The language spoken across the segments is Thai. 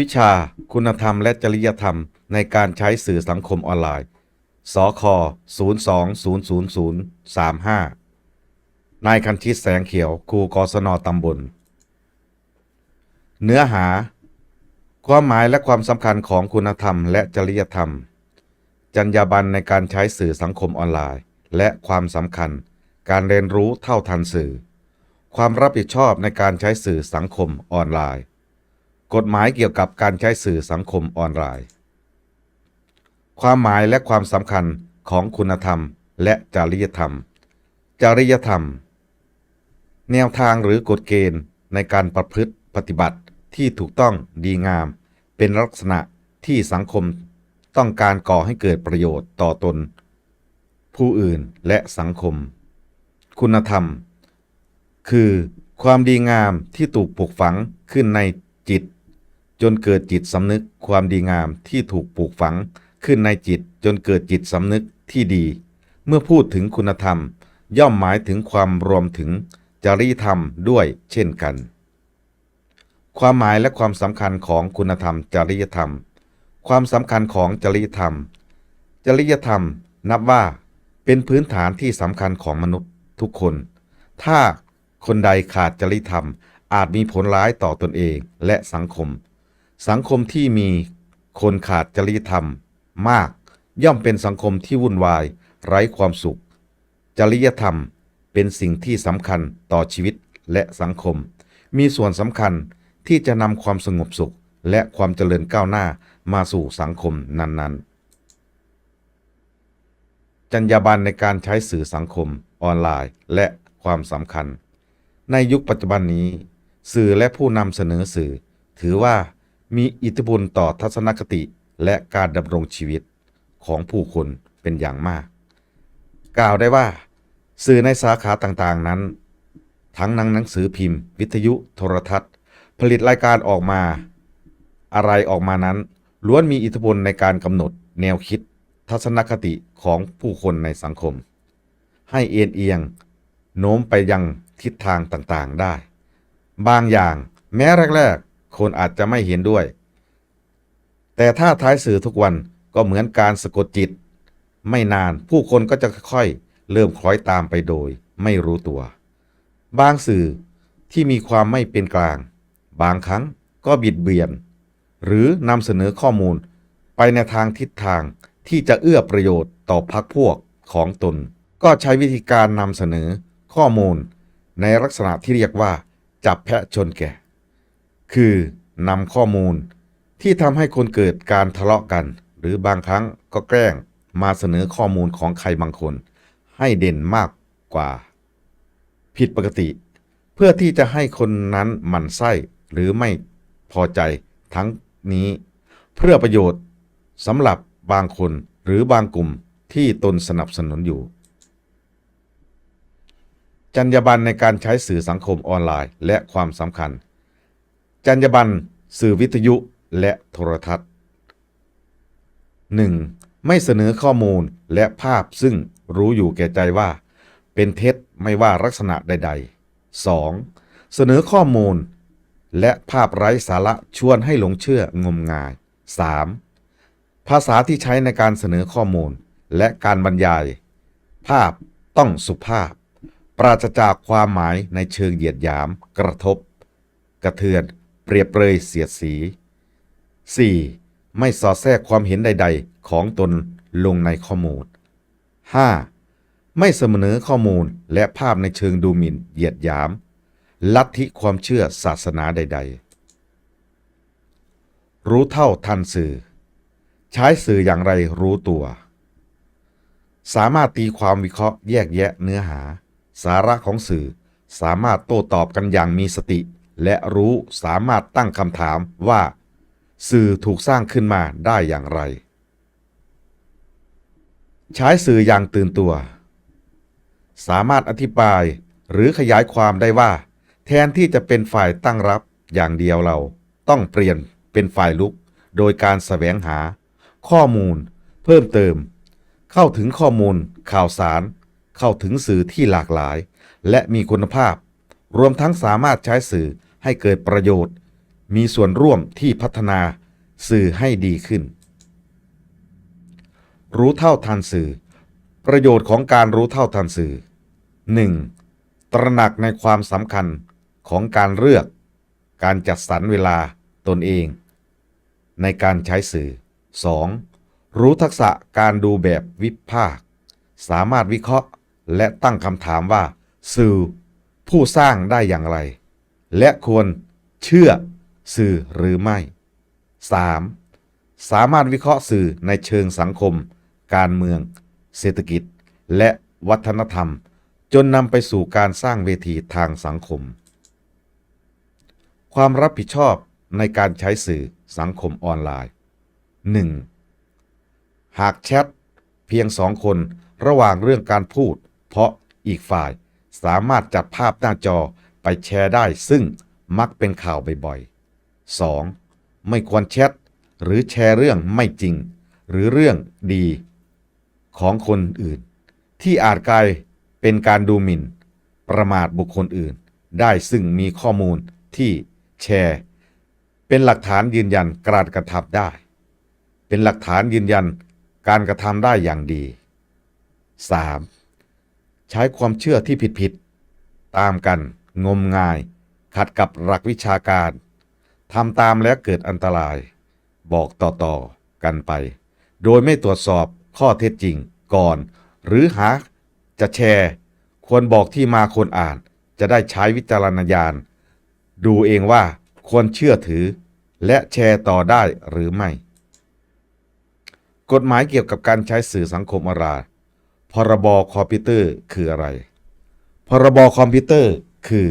วิชาคุณธรรมและจริยธรรมในการใช้สื่อสังคมออนไลน์ สค 0200035 นายคันชิตแสงเขียว ครูกศนตำบล เนื้อหา ความหมายและความสำคัญของคุณธรรมและจริยธรรม จรรยาบรรณในการใช้สื่อสังคมออนไลน์ และความสำคัญ การเรียนรู้เท่าทันสื่อ ความรับผิดชอบในการใช้สื่อสังคมออนไลน์ กฎหมายเกี่ยวกับการใช้สื่อสังคมออนไลน์ ความหมายและความสำคัญของคุณธรรมและจริยธรรม จริยธรรม แนวทางหรือกฎเกณฑ์ในการประพฤติปฏิบัติที่ถูกต้องดีงาม เป็นลักษณะที่สังคมต้องการก่อให้เกิดประโยชน์ต่อตน ผู้อื่นและสังคม คุณธรรม คือความดีงามที่ถูกปลูกฝังขึ้นในจิต จนเกิดจิตสำนึกความดีงามที่ถูกปลูกฝังขึ้นในจิตจนเกิดจิตสำนึกที่ดี เมื่อพูดถึงคุณธรรม ย่อมหมายถึงความรวมถึงจริยธรรมด้วยเช่นกัน ความหมายและความสำคัญของคุณธรรมจริยธรรม ความสำคัญของจริยธรรม จริยธรรมนับว่าเป็นพื้นฐานที่สำคัญของมนุษย์ทุกคน ถ้าคนใดขาดจริยธรรมอาจมีผลร้ายต่อตนเองและสังคม สังคมที่มีคนขาดจริยธรรมมาก ย่อมเป็นสังคมที่วุ่นวาย ไร้ความสุข จริยธรรมเป็นสิ่งที่สำคัญต่อชีวิตและสังคม มีส่วนสำคัญที่จะนำความสงบสุขและความเจริญก้าวหน้ามาสู่สังคมนั้นๆ จรรยาบรรณในการใช้สื่อสังคมออนไลน์และความสำคัญ ในยุคปัจจุบันนี้ สื่อและผู้นำเสนอสื่อ ถือว่า มีอิทธิพลต่อทัศนคติและการดำรงชีวิตของผู้คนเป็นอย่างมาก กล่าวได้ว่า สื่อในสาขาต่างๆนั้น ทั้งนังหนังสือพิมพ์ วิทยุโทรทัศน์ ผลิตรายการออกมา อะไรออกมานั้นล้วนมีอิทธิพลในการกำหนดแนวคิด ทัศนคติของผู้คนในสังคม ให้เอ็นเอียง โน้มไปยังทิศทางต่างๆได้ บางอย่างแม้แรก ๆ คนอาจจะไม่เห็นด้วย แต่ถ้าท้ายสื่อทุกวันก็เหมือนการสะกดจิต ไม่นานผู้คนก็จะค่อยๆ เริ่มคล้อยตามไปโดย ไม่รู้ตัว บางสื่อที่มีความไม่เป็นกลาง บางครั้งก็บิดเบียนหรือนำเสนอข้อมูลไปในทางทิศทางที่จะเอื้อประโยชน์ต่อพรรคพวกของตน ก็ใช้วิธีการนำเสนอข้อมูลในลักษณะที่เรียกว่า จับแพะชนแกะ คือนำข้อมูลที่ทำให้คนเกิดการทะเลาะกัน หรือบางครั้งก็แกล้งมาเสนอข้อมูลของใครบางคน ให้เด่นมากกว่า ผิดปกติ เพื่อที่จะให้คนนั้นหมั่นไส้หรือไม่พอใจทั้งนี้ เพื่อประโยชน์สำหรับบางคนหรือบางกลุ่มที่ตนสนับสนุนอยู่ จรรยาบรรณในการใช้สื่อสังคมออนไลน์ และความสำคัญ จรรยาบรรณสื่อวิทยุและโทรทัศน์ 1. ไม่เสนอข้อมูลและภาพซึ่งรู้อยู่แก่ใจว่า เป็นเท็จไม่ว่าลักษณะใด ๆ 2. เสนอข้อมูล และภาพไร้สาระชวนให้หลงเชื่องมงาย 3. ภาษาที่ใช้ในการเสนอข้อมูลและการบรรยาย ภาพต้องสุภาพ ปราศจากความหมายในเชิงเหยียดหยาม กระทบ กระเทือน เปรียบเปรยเสียดสี 4. ไม่สอดแทรกความเห็นใด ๆ ของตนลงในข้อมูล 5. ไม่เสนอข้อมูลและภาพในเชิงดูหมิ่นเหยียดหยาม ลัทธิความเชื่อศาสนาใด ๆ รู้เท่าทันสื่อ ใช้สื่ออย่างไรรู้ตัว สามารถตีความวิเคราะห์แยกแยะเนื้อหา สาระของสื่อ สามารถโต้ตอบกันอย่างมีสติ และรู้สามารถตั้งคำถามว่า สื่อถูกสร้างขึ้นมาได้อย่างไร ใช้สื่ออย่างตื่นตัว สามารถอธิบายหรือขยายความได้ว่า แทนที่จะเป็นฝ่ายตั้งรับอย่างเดียวเราต้องเปลี่ยนเป็นฝ่ายลุก โดยการแสวงหา ข้อมูล เพิ่มเติม เข้าถึงข้อมูล ข่าวสาร เข้าถึงสื่อที่หลากหลาย และมีคุณภาพ รวมทั้งสามารถใช้สื่อ ให้เกิดประโยชน์ มีส่วนร่วมที่พัฒนาสื่อให้ดีขึ้น รู้เท่าทันสื่อ ประโยชน์ของการรู้เท่าทันสื่อ 1. ตระหนักในความสำคัญของการเลือก การจัดสรรเวลาตนเอง ในการใช้สื่อ 2. รู้ทักษะการดูแบบวิพากษ์สามารถวิเคราะห์และตั้งคำถามว่า สื่อผู้สร้างได้อย่างไร และควรเชื่อสื่อหรือไม่ 3. สามารถวิเคราะห์สื่อในเชิงสังคม การเมือง เศรษฐกิจ และวัฒนธรรม จนนำไปสู่การสร้างเวทีทางสังคม ความรับผิดชอบในการใช้สื่อสังคมออนไลน์ 1. หากแชทเพียงสองคนระหว่างเรื่องการพูด เพราะอีกฝ่ายสามารถจัดภาพหน้าจอ ไปแชร์ได้ซึ่งมักเป็นข่าวบ่อยๆ 2. ไม่ควรแชทหรือแชร์เรื่องไม่จริง หรือเรื่องดี ของคนอื่น ที่อาจกลายเป็นการดูหมิ่น ประมาทบุคคลอื่น ได้ซึ่งมีข้อมูลที่แชร์ เป็นหลักฐานยืนยันการกระทำได้ เป็นหลักฐานยืนยันการกระทำได้อย่างดี 3. ใช้ความเชื่อที่ผิดๆตามกัน งมงาย ขัดกับหลักวิชาการทำตามแล้วเกิดอันตราย บอกต่อๆกันไป โดยไม่ตรวจสอบข้อเท็จจริงก่อน หรือหาจะแชร์ ควรบอกที่มาคนอ่าน จะได้ใช้วิจารณญาณ ดูเองว่าควรเชื่อถือ และแชร์ต่อได้หรือไม่ กฎหมายเกี่ยวกับการใช้สื่อสังคมออนไลน์พรบคอมพิวเตอร์คืออะไร พรบคอมพิวเตอร์ คือ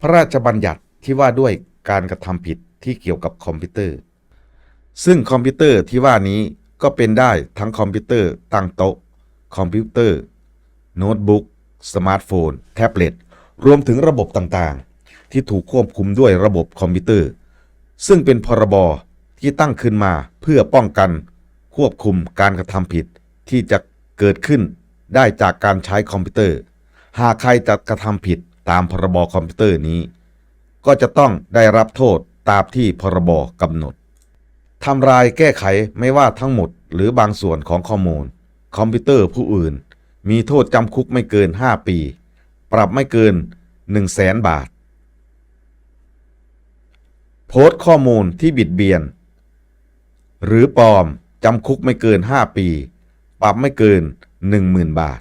พระราชบัญญัติที่ว่าด้วยการกระทำผิดที่เกี่ยวกับคอมพิวเตอร์ ซึ่งคอมพิวเตอร์ที่ว่านี้ก็เป็นได้ทั้งคอมพิวเตอร์ตั้งโต๊ะ คอมพิวเตอร์ โน้ตบุ๊ก สมาร์ทโฟน แท็บเล็ต รวมถึงระบบต่างๆ ที่ถูกควบคุมด้วยระบบคอมพิวเตอร์ ซึ่งเป็นพรบที่ตั้งขึ้นมาเพื่อป้องกัน ควบคุมการกระทำผิดที่จะเกิดขึ้นได้จากการใช้คอมพิวเตอร์ หากใครจะกระทำผิด ตามพรบคอมพิวเตอร์นี้ ก็จะต้องได้รับโทษตามที่พรบกำหนดทำลายแก้ไขไม่ว่าทั้งหมดหรือบางส่วนของข้อมูล คอมพิวเตอร์ผู้อื่น มีโทษจำคุกไม่เกิน 5 ปี ปรับไม่เกิน 1 0 0 0 0แสนบาท โพสต์ข้อมูลที่บิดเบียน หรือปลอมจำคุกไม่เกิน 5 ปี ปรับไม่เกิน 10,000 บาท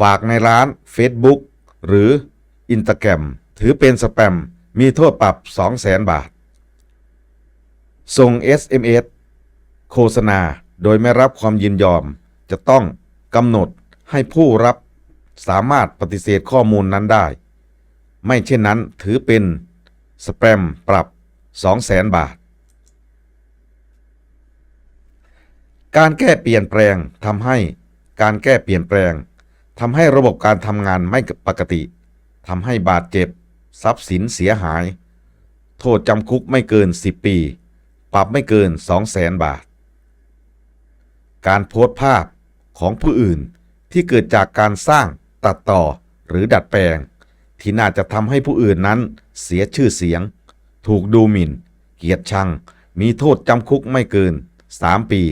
ฝากในร้าน Facebook หรือ Instagram ถือเป็นสแปม มีโทษปรับ 200,000 บาท ส่ง SMS โฆษณาโดยไม่รับความยินยอม จะต้องกำหนดให้ผู้รับสามารถปฏิเสธข้อมูลนั้นได้ ไม่เช่นนั้นถือเป็นสแปมปรับ 200,000 บาท การแก้เปลี่ยนแปลงทำให้การแก้เปลี่ยนแปลง ทำให้ระบบการทำงานไม่ปกติทำให้บาดเจ็บ ทรัพย์สินเสียหาย โทษจำคุกไม่เกิน 10 ปี ปรับไม่เกิน 200,000บาท การโพสต์ภาพของผู้อื่นที่เกิดจากการสร้างตัดต่อหรือดัดแปลง ที่น่าจะทำให้ผู้อื่นนั้นเสียชื่อเสียง ถูกดูหมิ่น เกียรติชัง มีโทษจำคุกไม่เกิน 3 ปี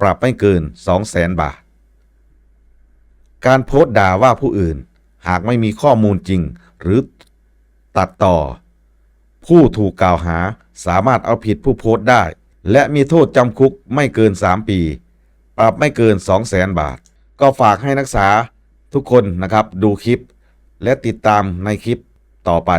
ปรับไม่เกิน 200,000บาท การโพสต์ด่าว่าผู้อื่น หากไม่มีข้อมูลจริง หรือตัดต่อ ผู้ถูกกล่าวหาสามารถเอาผิดผู้โพสต์ได้ และมีโทษจำคุกไม่เกิน 3 ปี ปรับไม่เกิน 2 0 0แสนบาท ก็ฝากให้นักศึกษาทุกคนนะครับดูคลิป และติดตามในคลิปต่อไป